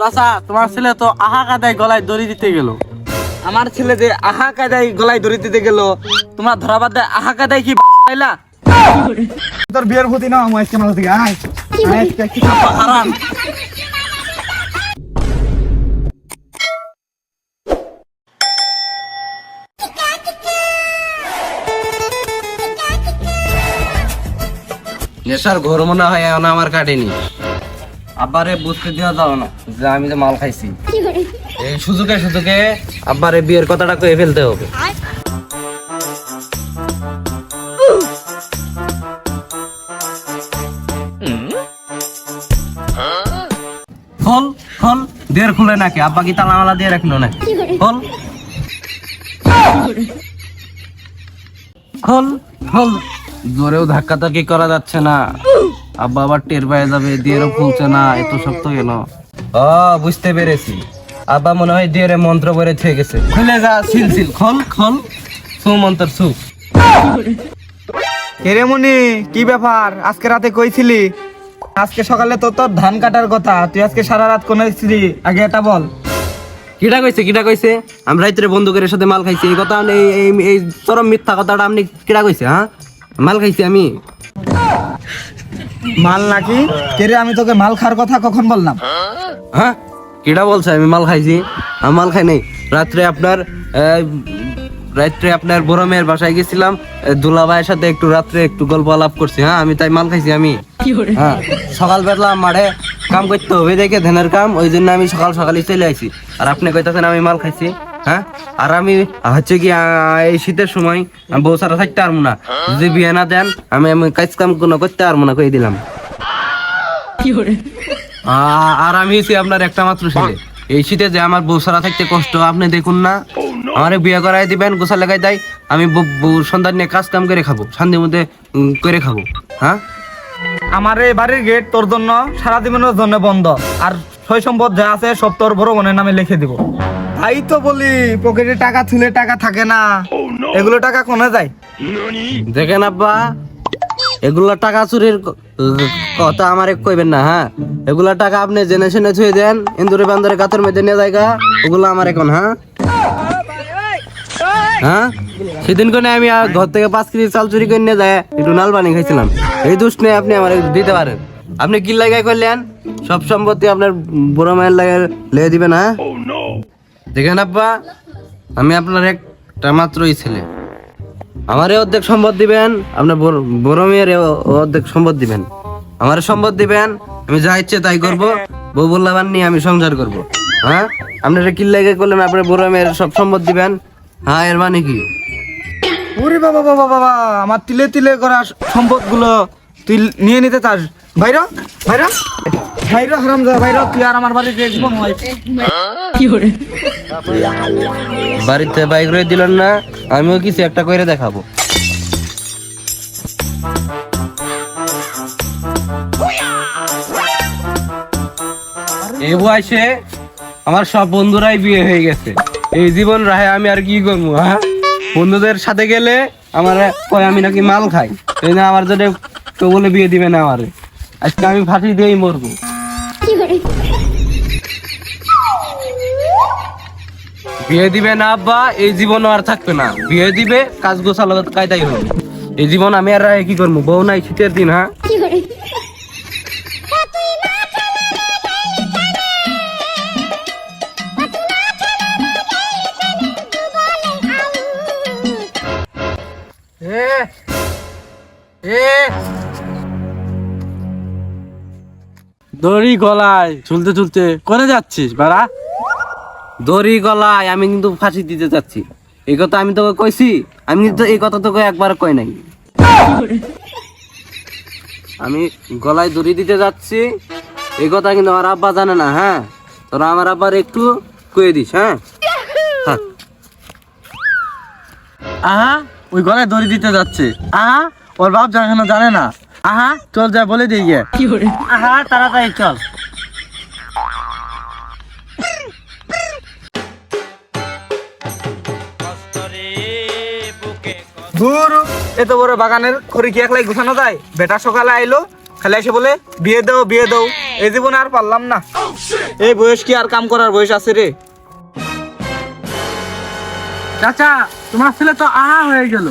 চাচা তোমার ছেলে তো আহা কাদায় গলায় দড়ি দিতে গেল। আমার ছেলে যে আহা কাদাই গলায় দড়ি দিতে গেল তোমার ধরা বাদ আহা কাদাই কি পাইলা? তোর বিয়ের প্রতি না আমার আজকে আমার থেকে আয়। হারাম। নেশার ঘর মনে হয় এখন আমার কাটেনি। আব্বারে বুঝতে দেওয়া যাও না যে আমি যে মাল খাইছি। এই সুযোগে সুযোগে আব্বারে বিয়ের কথাটা কয়ে ফেলতে হবে। খোল খোল দের খুলে নাকি? আব্বা কি তালা মালা দিয়ে রাখল না খোল খোল খোল জোরেও ধাক্কা ধাক্কি করা যাচ্ছে না। আব্বা আবার টের পেয়ে যাবে দিয়েরও ফুলছে না এত শক্ত কেন? ও বুঝতে পেরেছি। আব্বা মনে হয় দিয়ের মন্ত্র করে থেকে গেছে। খুলে যা সিল সিল খোল খোল। সু মন্ত্র সু। কেরে মনি কি ব্যাপার? আজকে রাতে কইছিলি? আজকে সকালে তো তোর ধান কাটার কথা তুই আজকে সারা রাত কোন ছিলি? আগে এটা বল। কিটা কইছে কিটা কইছে? আমি রাইতে বন্ধুকের সাথে মাল খাইছি এই কথা এই এই চরম মিথ্যা কথাটা আপনি কিটা কইছে হ্যাঁ? মাল খাইছি আমি। মাল নাকি? কেরে আমি তোকে মাল খাওয়ার কথা কখন বললাম? হ্যাঁ? কিটা বলছে আমি মাল খাইছি। আমি মাল খাই নাই। রাত্রে আপনার রাত্রে আপনার বড় মেয়ের বাসায় গেছিলাম। দুলা ভাইয়ের সাথে একটু রাত্রে একটু গল্প আলাপ করছি হ্যাঁ? আমি তাই মাল খাইছি আমি। হ্যাঁ। সকালবেলা মাঠে কাম করতে হবে দেখে ধানের কাম ওই জন্য আমি সকাল সকালই চলে আইছি। আর আপনি কইতাছেন আমি মাল খাইছি। হ্যাঁ? আর আমি হচ্ছে কি আহ, এই শীতের সময় আমি বউ সারা থাকতে পারব না। যদি বিয়ে না দেন আমি আমি কাজ কাম কোনো করতে পারব না কই দিলাম। আর আমি হচ্ছি আপনার একটা মাত্র ছেলে। এই শীতে যে আমার বউ সারা থাকতে কষ্ট আপনি দেখুন না। আমার বিয়ে করাই দিবেন গোসা লাগাই দেয় আমি সন্তান নিয়ে কাজ কাম করে খাব শান্তির মধ্যে করে খাব। হ্যাঁ? আমার এই বাড়ির গেট তোর জন্য সারা জীবনের জন্য বন্ধ। আর সই সম্পদ যা আছে সব তোর বড় বোনের নামে লিখে দিব। তাই তো বলি পকেটে টাকা থুলে টাকা থাকে না। এগুলো টাকা কোনে যায়? দেখেন আব্বা এগুলা টাকা চুরির কথা আমার কইবেন না হ্যাঁ? এগুলা টাকা আপনি জেনে শুনে ছুঁয়ে দেন ইন্দুরে বান্দরে কাতর মেয়েদের নিয়ে জায়গা ওগুলো আমার এখন হ্যাঁ? হ্যাঁ? সেদিন করে আমি আর ঘর থেকে পাঁচ কেজি চাল চুরি করে নিয়ে যায় একটু নাল পানি খাইছিলাম। এই দোষ নিয়ে আপনি আমার দিতে পারেন। আপনি কি লাগাই করলেন? সব সম্পত্তি আপনার বড় মায়ের লাগে লেগে দিবেন হ্যাঁ দেখেন আব্বা আমি আপনার একটা মাত্রই ছেলে। আমারে অর্ধেক সম্পদ দিবেন আপনার বড়- মেয়ের অর্ধেক সম্পদ দিবেন। আমারে সম্পদ দিবেন আমি যা ইচ্ছে তাই করব বউ বললাম নিয়ে আমি সংসার করব। হ্যাঁ? আপনারা কি লাগে করলেন আপনার বড় মেয়ের সব সম্পদ দিবেন? হ্যাঁ এর মানে কি? ওরে বাবা বাবা বাবা আমার তিলে তিলে করা সম্পদগুলো তুই নিয়ে নিতে চাস। ভাইরা ভাইরা। ভাইরা হারাম যা ভাইরা তুই আর আমার বাড়িতে জীবন হয়। বাড়িতে বাইক রয়ে দিলেন না আমিও কিছু একটা করে দেখাবো। এই বয়সে আমার সব বন্ধুরাই বিয়ে হয়ে গেছে। এই জীবন রাহে আমি আর কি করব হ্যাঁ? বন্ধুদের সাথে গেলে আমার কয় আমি নাকি মাল খাই। এই না আমার যদি কেউ বলে বিয়ে দিবে না আমারে। আজকে আমি ফাঁসি দিয়েই মরবো। বিয়ে দিবে না আব্বা, এই জীবন আর থাকবে না। বিয়ে দিবে, কাজ গোছালো কায়দাই হবে। এই জীবন আমি আর কি করব? বউ নাই, শীতের দিন হ্যাঁ? এ দড়ি গলায় ঝুলতে ঝুলতে করে যাচ্ছিস বাড়া। দড়ি গলায় আমি কিন্তু ফাঁসি দিতে যাচ্ছি। এই কথা আমি তোকে কইছি আমি কিন্তু এই কথা তোকে একবার কই নাই। আমি গলায় দড়ি দিতে যাচ্ছি এই কথা কিন্তু আমার আব্বা জানে না হ্যাঁ? তোরা আমার আব্বার একটু কয়ে দিস হ্যাঁ? আহা ওই গলায় দড়ি দিতে যাচ্ছে। আহা ওর বাপ জানে না জানে না। আহা চল যা বলে দিই গিয়ে। আহা তাড়াতাড়ি চল। দূর এত বড় বাগানের খড়ি কি একলাই গুছানো যায়? বেটা সকালে আইলো খালি এসে বলে বিয়ে দাও বিয়ে দাও। এই জীবন আর পারলাম না। এই বয়স কি আর কাম করার বয়স আছে রে? চাচা তোমার ছেলে তো আহা হয়ে গেল।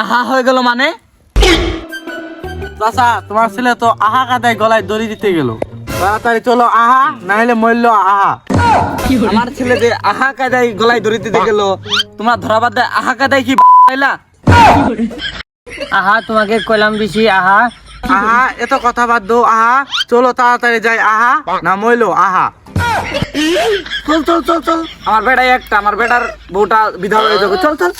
আহা হয়ে গেল মানে? চাচা তোমার ছেলে তো আহা কাদায় গলায় দড়ি দিতে গেল। তাড়াতাড়ি চলো আহা নাহলে মরল আহা। আমার ছেলে যে আহা কাদাই গলায় দড়ি দিতে গেল তোমরা ধরা বাদ দেয় আহা কাদাই কি পাইলা? আহা তোমাকে কইলাম বেশি আহা। আহা এত কথা বাদ দো আহা। চলো তাড়াতাড়ি যাই আহা। না মইলো আহা। চল চল চল চল। আমার বেটাই একটা আমার বেটার বউটা বিধবা হয়ে যাবে। চল চল।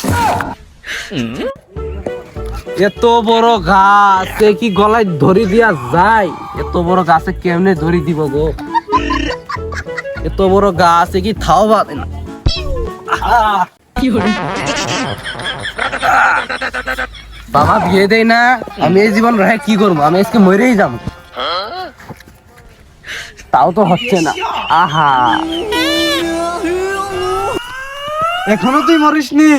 এত বড় গাছ কি গলায় ধরি দিয়া যায়? এত বড় গাছে কেমনে ধরি দিব গো? এত বড় গাছ কি থাও বাদে না। বাবা, বিয়ে দেয় না। আমি এই জীবন রেখে কি করব? আমি আজকে মরেই যাব। তাও তো হচ্ছে না। আহা। এখনও তুই মরিসনি?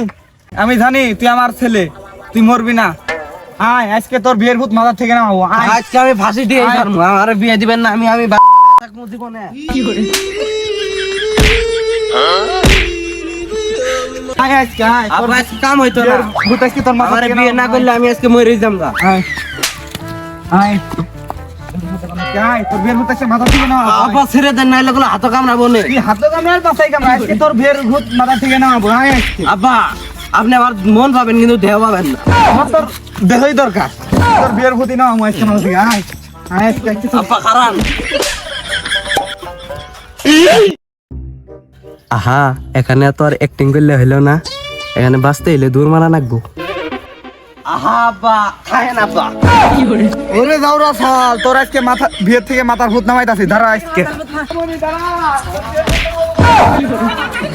আমি জানি, তুই আমার ছেলে। তুই মরবি না। আয় আজকে তোর বিয়ের ভূত মাথা থেকে নামাবো আজকে আমি ফাঁসি দিয়ে আয়। আমার বিয়ে দিবেন না আমি আমি থাকব জীবনে। কাম হইতো না। বিয়ের ভূত আজকে তোর মাথা বিয়ে না করলে আমি আজকে মরে যাম আয়। আয়। ছেড়ে দেন না। হাত কামড়াবো কামড়ে তোর ভূত থেকে আব্বা আপনি আমার মন পাবেন কিন্তু দেহ পাবেন না। আমার তোর দেহই দরকার। তোর বিয়ের ভূতি নামাবো আজকে মাথা থেকে আয় আহা এখানে তো আর অ্যাক্টিং করলে হইল না। এখানে বাঁচতে হইলে দূর মারা লাগবো। আহা খায় না ওরে সাল তোর আজকে মাথা বিয়ের থেকে মাথার ভূত নামাইতাছি দাঁড়া আজকে। আমি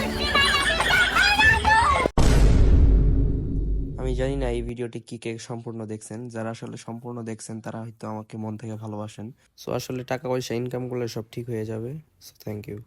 এই ভিডিওটি কি কে সম্পূর্ণ দেখছেন? যারা আসলে সম্পূর্ণ দেখছেন, তারা হয়তো আমাকে মন থেকে ভালোবাসেন। সো আসলে টাকা পয়সা ইনকাম করলে সব ঠিক হয়ে যাবে। So thank you